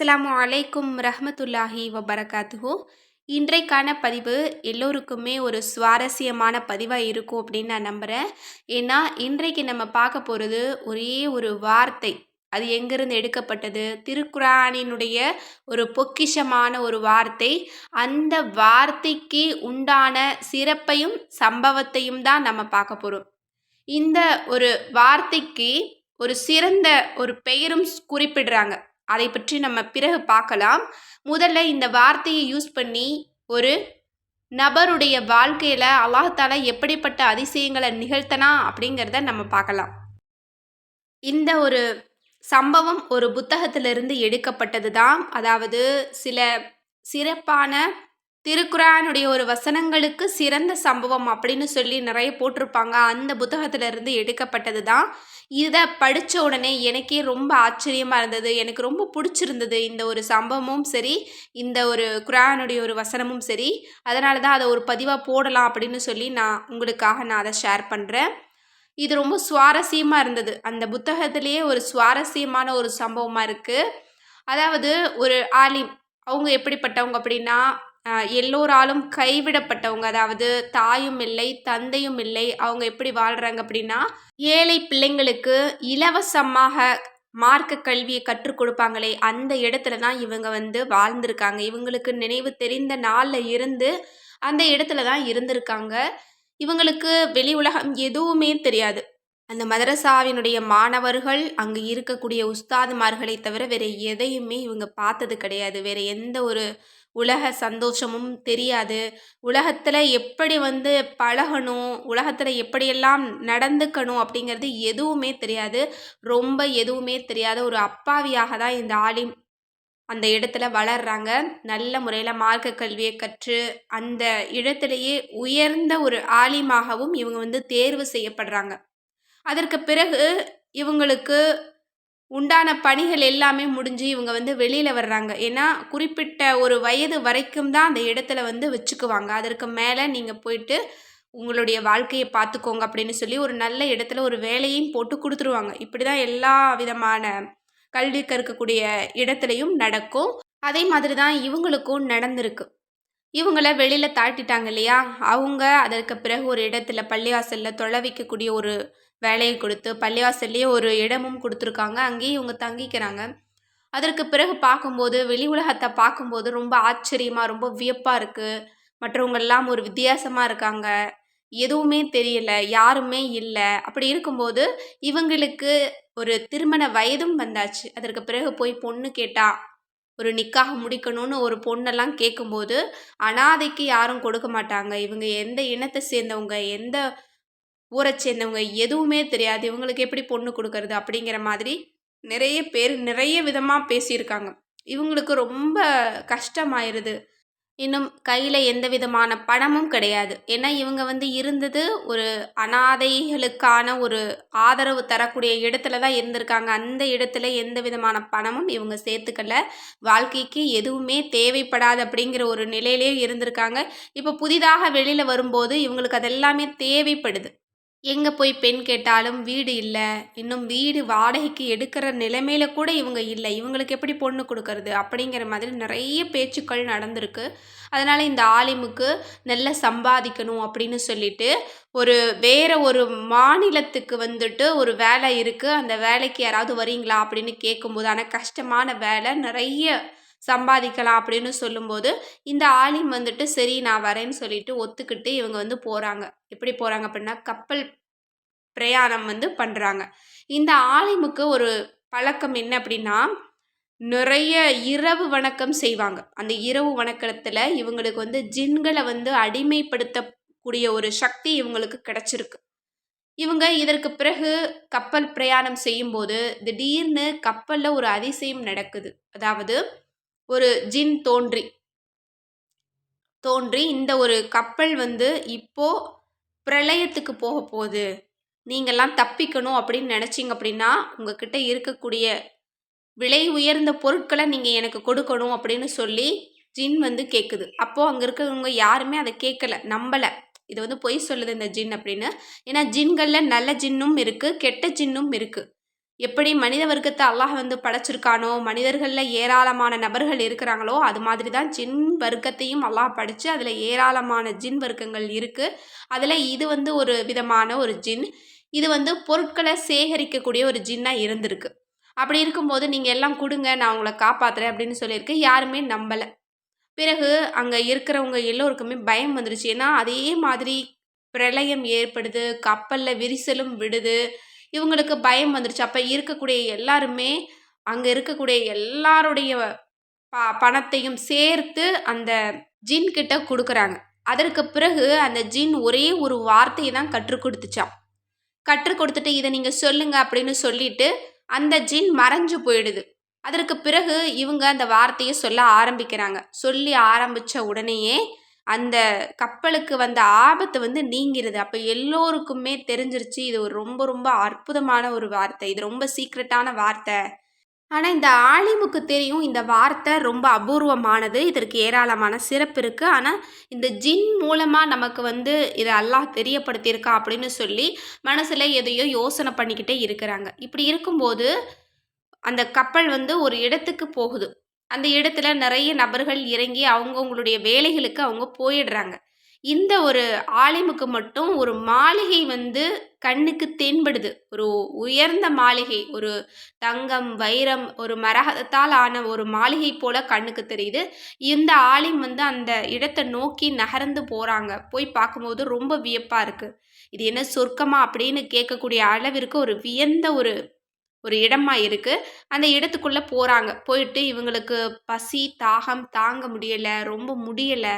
அஸ்லாம் அலைக்கும் ரஹமத்துல்லாஹி வபரகாத்துஹு. இன்றைக்கான பதிவு எல்லோருக்குமே ஒரு சுவாரஸ்யமான பதிவாக இருக்கும் அப்படின்னு நான் நம்புகிறேன் ஏன்னா இன்றைக்கு நம்ம பார்க்க போகிறது ஒரே ஒரு வார்த்தை. அது எங்கிருந்து எடுக்கப்பட்டது? திருக்குரானினுடைய ஒரு பொக்கிஷமான ஒரு வார்த்தை. அந்த வார்த்தைக்கு உண்டான சிறப்பையும் சம்பவத்தையும் தான் நம்ம பார்க்க போகிறோம் இந்த ஒரு வார்த்தைக்கு ஒரு சிறந்த ஒரு பெயரும் குறிப்பிடுறாங்க. அதை பற்றி நம்ம பிறகு பார்க்கலாம். முதல்ல இந்த வார்த்தையை யூஸ் பண்ணி ஒரு நபருடைய வாழ்க்கையில் அல்லாஹால எப்படிப்பட்ட அதிசயங்களை நிகழ்த்தனா அப்படிங்கிறத நம்ம பார்க்கலாம். இந்த ஒரு சம்பவம் ஒரு புத்தகத்திலிருந்து எடுக்கப்பட்டது தான் அதாவது சில சிறப்பான திருக்குறானுடைய ஒரு வசனங்களுக்கு சிறந்த சம்பவம் அப்படின்னு சொல்லி நிறைய போட்டிருப்பாங்க. அந்த புத்தகத்திலிருந்து எடுக்கப்பட்டது தான். இதை படித்த உடனே எனக்கே ரொம்ப ஆச்சரியமாக இருந்தது. எனக்கு ரொம்ப பிடிச்சிருந்தது இந்த ஒரு சம்பவமும் சரி இந்த ஒரு குரானுடைய ஒரு வசனமும் சரி. அதனால தான் அதை ஒரு பதிவாக போடலாம் அப்படின்னு சொல்லி நான் உங்களுக்காக நான் அதை ஷேர் பண்ணுறேன் இது ரொம்ப சுவாரஸ்யமாக இருந்தது. அந்த புத்தகத்திலேயே ஒரு சுவாரஸ்யமான ஒரு சம்பவமாக இருக்குது அதாவது ஒரு ஆலிம் அவங்க எப்படிப்பட்டவங்க அப்படின்னா எல்லோராலும் கைவிடப்பட்டவங்க அதாவது தாயும் இல்லை தந்தையும் இல்லை அவங்க எப்படி வாழ்கிறாங்க அப்படின்னா ஏழை பிள்ளைங்களுக்கு இலவசமாக மார்க்க கல்வியை கற்றுக் கொடுப்பாங்களே அந்த இடத்துல தான் இவங்க வந்து வாழ்ந்திருக்காங்க. இவங்களுக்கு நினைவு தெரிந்த நாளில் இருந்து அந்த இடத்துல தான் இருந்திருக்காங்க. இவங்களுக்கு வெளி உலகம் எதுவுமே தெரியாது. அந்த மதரசாவினுடைய மாணவர்கள் அங்கே இருக்கக்கூடிய உஸ்தாதுமார்களை தவிர வேறு எதையுமே இவங்க பார்த்தது கிடையாது. வேறு எந்த ஒரு உலக சந்தோஷமும் தெரியாது. உலகத்தில் எப்படி வந்து பழகணும் உலகத்தில் எப்படியெல்லாம் நடந்துக்கணும் அப்படிங்கிறது எதுவுமே தெரியாது. ரொம்ப எதுவுமே தெரியாத ஒரு அப்பாவியாக தான் இந்த ஆலிம் அந்த இடத்துல வளர்றாங்க. நல்ல முறையில் மார்க்க கல்வியை கற்று அந்த இடத்துலையே உயர்ந்த ஒரு ஆலிமாகவும் இவங்க வந்து தேர்வு செய்யப்படுறாங்க. அதற்கு பிறகு இவங்களுக்கு உண்டான பணிகள் எல்லாமே முடிஞ்சு இவங்க வந்து வெளியில் வர்றாங்க. ஏன்னா குறிப்பிட்ட ஒரு வயது வரைக்கும் தான் அந்த இடத்துல வந்து வச்சுக்குவாங்க. அதற்கு மேலே நீங்கள் போயிட்டு உங்களுடைய வாழ்க்கையை பார்த்துக்கோங்க அப்படின்னு சொல்லி ஒரு நல்ல இடத்துல ஒரு வேலையும் போட்டு கொடுத்துருவாங்க. இப்படி தான் எல்லா விதமான கல்வி கற்கக்கூடிய இடத்துலையும் நடக்கும். அதே மாதிரி தான் இவங்களுக்கும் நடந்திருக்கு. இவங்கள வெளியில் தாட்டிட்டாங்க இல்லையா? அவங்க அதற்கு பிறகு ஒரு இடத்துல பள்ளிவாசலில் தொலை வைக்கக்கூடிய ஒரு வேலையை கொடுத்து பள்ளிவாசல்லையே ஒரு இடமும் கொடுத்துருக்காங்க. அங்கேயும் இவங்க தங்கிக்கிறாங்க. அதற்கு பிறகு பார்க்கும்போது வெளி உலகத்தை பார்க்கும்போது ரொம்ப ஆச்சரியமாக ரொம்ப வியப்பாக இருக்குது மற்றவங்கெல்லாம் ஒரு வித்தியாசமாக இருக்காங்க. எதுவுமே தெரியல யாருமே இல்லை. அப்படி இருக்கும்போது இவங்களுக்கு ஒரு திருமண வயதும் வந்தாச்சு. அதற்கு பிறகு போய் பொண்ணு கேட்டா ஒரு நிக்காக முடிக்கணும்னு ஒரு பொண்ணெல்லாம் கேட்கும்போது அனாதைக்கு யாரும் கொடுக்க மாட்டாங்க. இவங்க எந்த இனத்தை சேர்ந்தவங்க எந்த ஊரை சேர்ந்தவங்க எதுவுமே தெரியாது. இவங்களுக்கு எப்படி பொண்ணு கொடுக்கறது அப்படிங்கிற மாதிரி நிறைய பேர் நிறைய விதமாக பேசியிருக்காங்க. இவங்களுக்கு ரொம்ப கஷ்டமாயிருது. இன்னும் கையில் எந்த விதமான பணமும் கிடையாது. ஏன்னா இவங்க வந்து இருந்தது ஒரு அனாதைகளுக்கான ஒரு ஆதரவு தரக்கூடிய இடத்துல தான் இருந்திருக்காங்க. அந்த இடத்துல எந்த விதமான பணமும் இவங்க சேர்த்துக்கல. வாழ்க்கைக்கு எதுவுமே தேவைப்படாது அப்படிங்கிற ஒரு நிலையிலே இருந்திருக்காங்க. இப்போ புதிதாக வெளியில் வரும்போது இவங்களுக்கு அதெல்லாமே தேவைப்படுது. எங்கே போய் பெண் கேட்டாலும் வீடு இல்லை. இன்னும் வீடு வாடகைக்கு எடுக்கிற நிலைமையில கூட இவங்க இல்லை. இவங்களுக்கு எப்படி பொண்ணு கொடுக்கறது? அப்படிங்கிற மாதிரி நிறைய பேச்சுக்கள் நடந்திருக்கு. அதனால் இந்த ஆலிமுக்கு நல்ல சம்பாதிக்கணும் அப்படின்னு சொல்லிட்டு ஒரு வேற ஒரு மாநிலத்துக்கு வந்துட்டு ஒரு வேலை இருக்குது அந்த வேலைக்கு யாராவது வரீங்களா அப்படின்னு கேட்கும்போது ஆனால் கஷ்டமான வேலை நிறைய சம்பாதிக்கலாம் அப்படின்னு சொல்லும்போது இந்த ஆலிம் வந்துட்டு சரி நான் வரேன்னு சொல்லிட்டு ஒத்துக்கிட்டு இவங்க வந்து போகிறாங்க எப்படி போகிறாங்க அப்படின்னா கப்பல் பிரயாணம் வந்து பண்ணுறாங்க இந்த ஆலிமுக்கு ஒரு பழக்கம் என்ன அப்படின்னா நிறைய இரவு வணக்கம் செய்வாங்க. அந்த இரவு வணக்கத்தில் இவங்களுக்கு வந்து ஜின்களை வந்து அடிமைப்படுத்தக்கூடிய ஒரு சக்தி இவங்களுக்கு கிடச்சிருக்கு. இவங்க இதற்கு பிறகு கப்பல் பிரயாணம் செய்யும்போது திடீர்னு கப்பலில் ஒரு அதிசயம் நடக்குது. அதாவது ஒரு ஜின் தோன்றி. தோன்றி இந்த ஒரு கப்பல் வந்து இப்போ பிரளயத்துக்கு போக போகுது. நீங்கள்லாம் தப்பிக்கணும் அப்படின்னு நினச்சிங்க அப்படின்னா உங்ககிட்ட இருக்கக்கூடிய விலை உயர்ந்த பொருட்களை நீங்கள் எனக்கு கொடுக்கணும் அப்படின்னு சொல்லி ஜின் வந்து கேட்குது அப்போது அங்கே இருக்கிறவங்க யாருமே அதை கேட்கல நம்பலை. இது வந்து பொய் சொல்லுது இந்த ஜின் அப்படின்னு. ஏன்னா ஜின்களில் நல்ல ஜின்னும் இருக்குது கெட்ட ஜின்னும் இருக்குது எப்படி மனித வர்க்கத்தை அல்லாஹ் வந்து படைச்சிருக்கானோ மனிதர்களில் ஏராளமான நபர்கள் இருக்கிறாங்களோ அது மாதிரி தான் ஜின் வர்க்கத்தையும் அல்லாஹ் படித்து அதில் ஏராளமான ஜின் வர்க்கங்கள் இருக்குது அதில் இது வந்து ஒரு விதமான ஒரு ஜின். இது வந்து பொருட்களை சேகரிக்கக்கூடிய ஒரு ஜின்னாக இருந்திருக்கு. அப்படி இருக்கும்போது நீங்கள் எல்லாம் கொடுங்க நான் உங்களை காப்பாற்றுறேன் அப்படின்னு சொல்லியிருக்கு. யாருமே நம்பலை. பிறகு அங்கே இருக்கிறவங்க எல்லோருக்குமே பயம் வந்துடுச்சு ஏன்னா அதே மாதிரி பிரளயம் ஏற்படுது கப்பலில் விரிசலும் விடுது. இவங்களுக்கு பயம் வந்துடுச்சு அப்போ இருக்கக்கூடிய எல்லாருமே அங்கே இருக்கக்கூடிய எல்லாருடைய ப பணத்தையும் சேர்த்து அந்த ஜின் கிட்ட கொடுக்குறாங்க. அதற்கு பிறகு அந்த ஜின் ஒரே ஒரு வார்த்தையை தான் கற்றுக் கொடுத்துச்சான் கற்றுக் கொடுத்துட்டு இதை நீங்கள் சொல்லுங்க அப்படின்னு சொல்லிட்டு அந்த ஜின் மறைஞ்சு போயிடுது. அதற்கு பிறகு இவங்க அந்த வார்த்தையை சொல்ல ஆரம்பிக்கிறாங்க. சொல்லி ஆரம்பித்த உடனேயே அந்த கப்பலுக்கு வந்த ஆபத்து வந்து நீங்கிறது அப்போ எல்லோருக்குமே தெரிஞ்சிருச்சு. இது ஒரு ரொம்ப ரொம்ப அற்புதமான ஒரு வார்த்தை. இது ரொம்ப சீக்ரெட்டான வார்த்தை. ஆனால் இந்த ஆலிமுக்கு தெரியும் இந்த வார்த்தை ரொம்ப அபூர்வமானது. இதற்கு ஏராளமான சிறப்பு இருக்குது ஆனால் இந்த ஜின் மூலமாக நமக்கு வந்து இதை அல்லாஹ் தெரியப்படுத்தியிருக்கா அப்படின்னு சொல்லி மனசில் எதையோ யோசனை பண்ணிக்கிட்டே இருக்கிறாங்க. இப்படி இருக்கும்போது அந்த கப்பல் வந்து ஒரு இடத்துக்கு போகுது. அந்த இடத்துல நிறைய நபர்கள் இறங்கி அவங்கவுங்களுடைய வேலைகளுக்கு அவங்க போயிடுறாங்க. இந்த ஒரு ஆலிமுக்கு மட்டும் ஒரு மாளிகை வந்து கண்ணுக்கு தென்படுது. ஒரு உயர்ந்த மாளிகை ஒரு தங்கம் வைரம் ஒரு மரகத்தால் ஆன ஒரு மாளிகை போல கண்ணுக்கு தெரியுது. இந்த ஆலிம் வந்து அந்த இடத்தை நோக்கி நகர்ந்து போகிறாங்க போய் பார்க்கும்போது ரொம்ப வியப்பாக இருக்குது இது என்ன சொர்க்கமா அப்படின்னு கேட்கக்கூடிய அளவிற்கு ஒரு வியந்த ஒரு ஒரு இடமா இருக்குது அந்த இடத்துக்குள்ளே போகிறாங்க போயிட்டு இவங்களுக்கு பசி தாகம் தாங்க முடியலை ரொம்ப முடியலை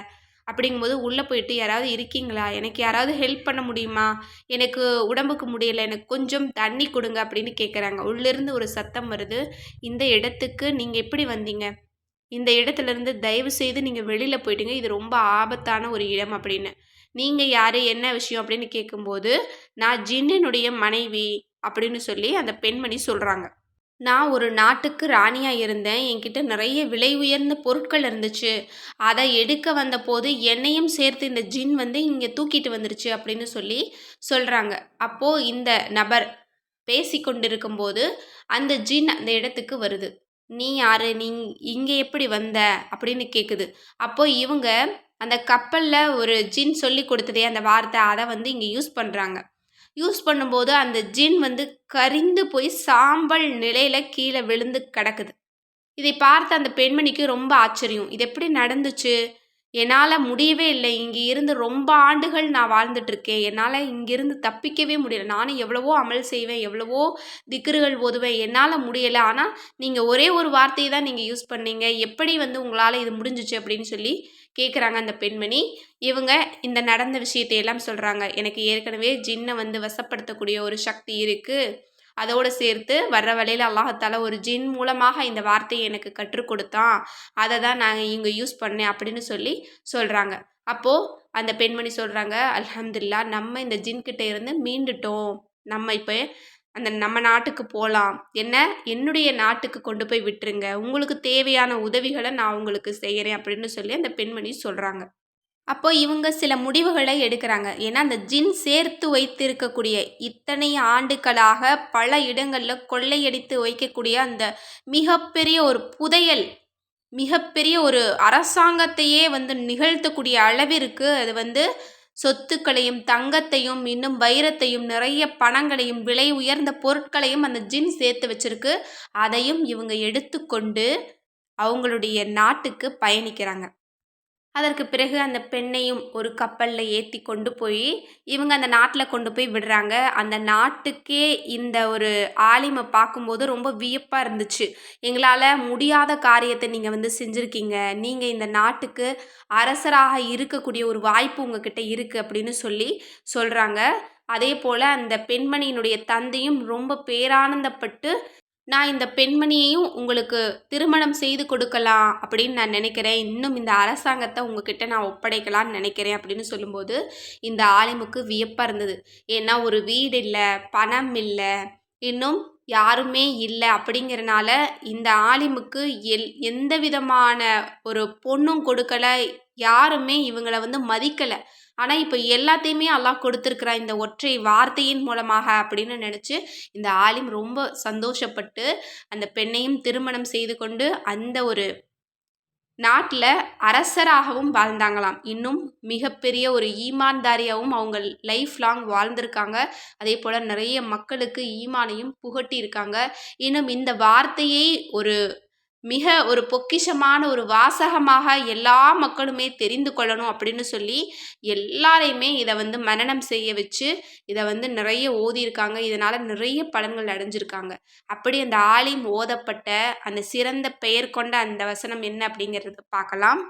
அப்படிங்கும்போது உள்ளே போயிட்டு யாராவது இருக்கீங்களா? எனக்கு யாராவது ஹெல்ப் பண்ண முடியுமா? எனக்கு உடம்புக்கு முடியலை எனக்கு கொஞ்சம் தண்ணி கொடுங்க அப்படின்னு கேட்குறாங்க உள்ளேருந்து ஒரு சத்தம் வருது. இந்த இடத்துக்கு நீங்கள் எப்படி வந்தீங்க? இந்த இடத்துலேருந்து தயவு செய்து நீங்கள் வெளியில் போயிட்டீங்க. இது ரொம்ப ஆபத்தான ஒரு இடம் அப்படின்னு. நீங்கள் யார்? என்ன விஷயம்? அப்படின்னு கேட்கும்போது நான் ஜின்னினுடைய மனைவி. அப்படின்னு சொல்லி அந்த பெண்மணி சொல்கிறாங்க நான் ஒரு நாட்டுக்கு ராணியாக இருந்தேன். என்கிட்ட நிறைய விலை உயர்ந்த பொருட்கள் இருந்துச்சு. அதை எடுக்க வந்தபோது என்னையும் சேர்த்து இந்த ஜின் வந்து இங்கே தூக்கிட்டு வந்துருச்சு அப்படின்னு சொல்லி சொல்கிறாங்க அப்போது இந்த நபர் பேசி கொண்டிருக்கும்போது அந்த ஜின் அந்த இடத்துக்கு வருது. நீ யாரு? நீ இங்கே எப்படி வந்த? அப்படின்னு கேட்குது அப்போ இவங்க அந்த கப்பலில் ஒரு ஜின் சொல்லி கொடுத்ததே அந்த வார்த்தை அதை வந்து இங்கே யூஸ் பண்ணுறாங்க யூஸ் பண்ணும்போது அந்த ஜின் வந்து கரிந்து போய் சாம்பல் நிலையில் கீழே விழுந்து கிடக்குது. இதை பார்த்த அந்த பெண்மணிக்கு ரொம்ப ஆச்சரியம். இது எப்படி நடந்துச்சு? என்னால் முடியவே இல்லை. இங்கே இருந்து ரொம்ப ஆண்டுகள் நான் வாழ்ந்துட்டுருக்கேன் என்னால் இங்கேருந்து தப்பிக்கவே முடியல. நானும் எவ்வளவோ அமல் செய்வேன். எவ்வளவோ திக்ருகள் ஓதுவேன். என்னால் முடியலை. ஆனால் நீங்கள் ஒரே ஒரு வார்த்தையை தான் நீங்கள் யூஸ் பண்ணீங்க. எப்படி வந்து உங்களால் இது முடிஞ்சிச்சு அப்படின்னு சொல்லி கேட்குறாங்க அந்த பெண்மணி. இவங்க இந்த நடந்த விஷயத்தை எல்லாம் சொல்கிறாங்க எனக்கு ஏற்கனவே ஜின்னை வந்து வசப்படுத்தக்கூடிய ஒரு சக்தி இருக்குது அதோடு சேர்த்து வர்ற வழியில் அல்லாஹத்தால ஒரு ஜின் மூலமாக இந்த வார்த்தையை எனக்கு கற்றுக் கொடுத்தான். அதை தான் நான் இங்கே யூஸ் பண்ணேன் அப்படின்னு சொல்லி சொல்கிறாங்க அப்போது அந்த பெண்மணி சொல்கிறாங்க அல்ஹம்துல்லா நம்ம இந்த ஜின்கிட்ட இருந்து மீண்டுட்டோம். நம்ம இப்போ அந்த நம்ம நாட்டுக்கு போகலாம் என்ன? என்னுடைய நாட்டுக்கு கொண்டு போய் விட்டுருங்க. உங்களுக்கு தேவையான உதவிகளை நான் உங்களுக்கு செய்கிறேன் அப்படின்னு சொல்லி அந்த பெண்மணி சொல்கிறாங்க அப்போ இவங்க சில முடிவுகளை எடுக்கிறாங்க. ஏன்னா அந்த ஜின் சேர்த்து வைத்திருக்கக்கூடிய இத்தனை ஆண்டுகளாக பல இடங்களில் கொள்ளையடித்து வைக்கக்கூடிய அந்த மிகப்பெரிய ஒரு புதையல் மிகப்பெரிய ஒரு அரசாங்கத்தையே வந்து நிகழ்த்தக்கூடிய அளவிற்கு அது வந்து சொத்துக்களையும் தங்கத்தையும் இன்னும் வைரத்தையும் நிறைய பணங்களையும் விலை உயர்ந்த பொருட்களையும் அந்த ஜின் சேர்த்து வச்சிருக்கு. அதையும் இவங்க எடுத்துக்கொண்டு அவங்களுடைய நாட்டுக்கு பயணிக்கிறாங்க. அதற்கு பிறகு அந்த பெண்ணையும் ஒரு கப்பலில் ஏற்றி கொண்டு போய் இவங்க அந்த நாட்டில் கொண்டு போய் விடுறாங்க. அந்த நாட்டுக்கே இந்த ஒரு ஆலிமை பார்க்கும்போது ரொம்ப வியப்பாக இருந்துச்சு. எங்களால் முடியாத காரியத்தை நீங்கள் வந்து செஞ்சுருக்கீங்க. நீங்கள் இந்த நாட்டுக்கு அரசராக இருக்கக்கூடிய ஒரு வாய்ப்பு உங்ககிட்ட இருக்குது அப்படின்னு சொல்லி சொல்கிறாங்க அதே போல் அந்த பெண்மணியினுடைய தந்தையும் ரொம்ப பேரானந்தப்பட்டு நான் இந்த பெண்மணியையும் உங்களுக்கு திருமணம் செய்து கொடுக்கலாம் அப்படின்னு நான் நினைக்கிறேன். இன்னும் இந்த அரசாங்கத்தை உங்ககிட்ட நான் ஒப்படைக்கலாம்னு நினைக்கிறேன் அப்படின்னு சொல்லும்போது இந்த ஆலிமுக்கு வியப்பாக இருந்தது. ஏன்னா ஒரு வீடு இல்லை பணம் இல்லை இன்னும் யாருமே இல்லை அப்படிங்கிறனால இந்த ஆலிமுக்கு எல் எந்த விதமான ஒரு பொண்ணும் கொடுக்கல யாருமே இவங்களை வந்து மதிக்கலை. ஆனால் இப்போ எல்லாத்தையுமே அல்லாஹ் கொடுத்துருக்குறா இந்த ஒற்றை வார்த்தையின் மூலமாக அப்படின்னு நினச்சி இந்த ஆலிம் ரொம்ப சந்தோஷப்பட்டு அந்த பெண்ணையும் திருமணம் செய்து கொண்டு அந்த ஒரு நாட்டில் அரசராகவும் வாழ்ந்தாங்களாம். இன்னும் மிகப்பெரிய ஒரு ஈமான்தாரியாகவும் அவங்க லைஃப் லாங் வாழ்ந்திருக்காங்க. அதே போல் நிறைய மக்களுக்கு ஈமானையும் புகட்டி இருக்காங்க இன்னும் இந்த வார்த்தையை ஒரு மிக ஒரு பொக்கிஷமான ஒரு வாசகமாக எல்லா மக்களுமே தெரிந்து கொள்ளணும் அப்படின்னு சொல்லி எல்லாரையுமே இதை வந்து மனநம் செய்ய வச்சு இதை வந்து நிறைய ஓதியிருக்காங்க. இதனால் நிறைய பலன்கள் அடைஞ்சிருக்காங்க. அப்படி அந்த ஆலிம் ஓதப்பட்ட அந்த சிறந்த பெயர் கொண்ட அந்த வசனம் என்ன அப்படிங்கிறத பார்க்கலாம்.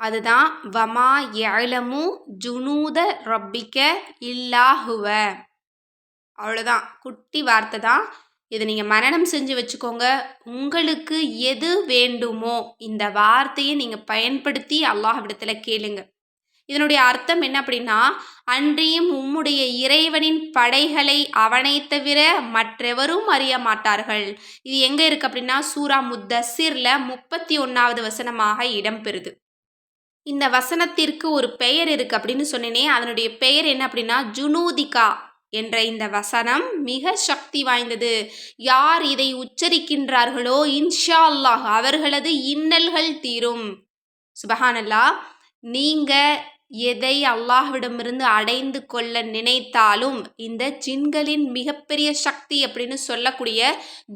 அதுதான் வமா எழமு ஜுனூத ரப்பிக்க இல்லாஹுவ. அவ்வளோதான் குட்டி வார்த்தை தான். இதை நீங்கள் மரணம் செஞ்சு வச்சுக்கோங்க. உங்களுக்கு எது வேண்டுமோ இந்த வார்த்தையை நீங்கள் பயன்படுத்தி அல்லாஹ்விடத்தில் கேளுங்க. இதனுடைய அர்த்தம் என்ன அப்படின்னா அன்றியும் உம்முடைய இறைவனின் படைகளை அவனை தவிர மற்றெவரும் அறிய மாட்டார்கள். இது எங்கே இருக்குது அப்படின்னா சூரா முத்தசிரில் முப்பத்தி ஒன்றாவது வசனமாக இடம்பெறுது. இந்த வசனத்திற்கு ஒரு பெயர் இருக்குது அப்படின்னு சொன்னேனே அதனுடைய பெயர் என்ன அப்படின்னா ஜுனூதிகா. என்ற இந்த வசனம் மிக சக்தி வாய்ந்தது. யார் இதை உச்சரிக்கின்றார்களோ? இன்ஷா அல்லாஹ் அவர்களது இன்னல்கள் தீரும். சுபஹானல்லா நீங்க எதை அல்லாஹ்விடமிருந்து அடைந்து கொள்ள நினைத்தாலும் இந்த ஜின்களின் மிகப்பெரிய சக்தி அப்படின்னு சொல்லக்கூடிய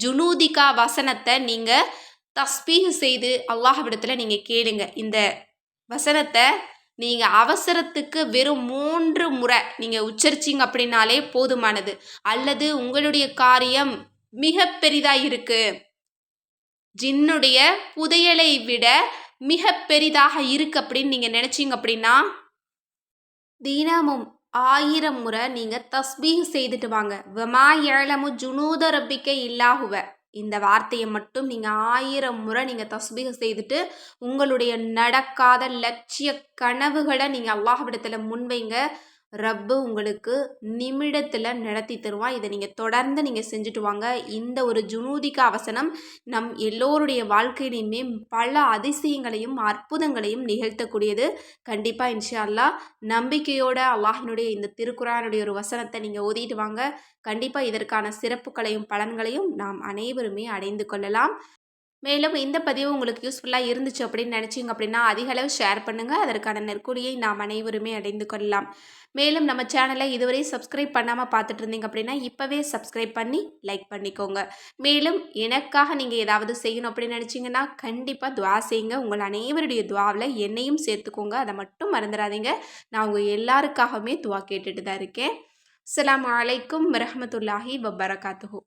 ஜுனூதிகா வசனத்தை நீங்கள் தஸ்பீக செய்து அல்லாஹ்விடத்தில் நீங்கள் கேளுங்க. இந்த வசனத்தை நீங்கள் அவசரத்துக்கு வெறும் மூன்று முறை நீங்கள் உச்சரிச்சிங்க அப்படின்னாலே போதுமானது. அல்லது உங்களுடைய காரியம் மிக பெரிதாக இருக்குது ஜின்னுடைய புதையலை விட மிக பெரிதாக இருக்கு அப்படின்னு நீங்கள் நினச்சிங்க அப்படின்னா தினமும் ஆயிரம் முறை நீங்கள் தஸ்பீக் செய்துட்டு வாங்க. வமா ஏழமு ஜுனூத ரப்பிக்கை இல்லாகுவ இந்த வார்த்தையை மட்டும் நீங்கள் ஆயிரம் முறை நீங்கள் தஸ்பீக செய்துட்டு உங்களுடைய நடக்காத லட்சிய கனவுகளை நீங்கள் அல்லாஹ்விடத்தில் முன்வைங்க. ரப்பு உங்களுக்கு நிமிடத்தில் நடத்தி தருவான் இதை நீங்கள் தொடர்ந்து நீங்கள் செஞ்சுட்டு வாங்க. இந்த ஒரு ஜுனூதிக அவசனம் நம் எல்லோருடைய வாழ்க்கையிலையுமே பல அதிசயங்களையும் அற்புதங்களையும் நிகழ்த்தக்கூடியது. கண்டிப்பாக இன்ஷா அல்லா நம்பிக்கையோட அல்லாஹினுடைய இந்த திருக்குறானுடைய ஒரு வசனத்தை நீங்கள் ஓதிட்டு வாங்க. கண்டிப்பாக இதற்கான சிறப்புகளையும் பலன்களையும் நாம் அனைவருமே அடைந்து கொள்ளலாம். மேலும் இந்த பதிவு உங்களுக்கு யூஸ்ஃபுல்லாக இருந்துச்சு அப்படின்னு நினச்சிங்க அப்படின்னா அதிக அளவு ஷேர் பண்ணுங்கள் அதற்கான நெற்கூலியை நாம் அனைவருமே அடைந்து கொள்ளலாம். மேலும் நம்ம சேனலை இதுவரை சப்ஸ்கிரைப் பண்ணாமல் பார்த்துட்டு இருந்தீங்க அப்படின்னா இப்போவே சப்ஸ்கிரைப் பண்ணி லைக் பண்ணிக்கோங்க. மேலும் எனக்காக நீங்கள் ஏதாவது செய்யணும் அப்படின்னு நினச்சிங்கன்னா கண்டிப்பாக துவா செய்யுங்க. உங்கள் அனைவருடைய துவாவில் என்னையும் சேர்த்துக்கோங்க. அதை மட்டும் மறந்துடாதீங்க. நான் உங்கள் எல்லாருக்காகவுமே துவா கேட்டுட்டு தான் இருக்கேன். அஸ்லாம் வலைக்கம் வரமத்துல்லாஹி வபரகாத்துஹூ.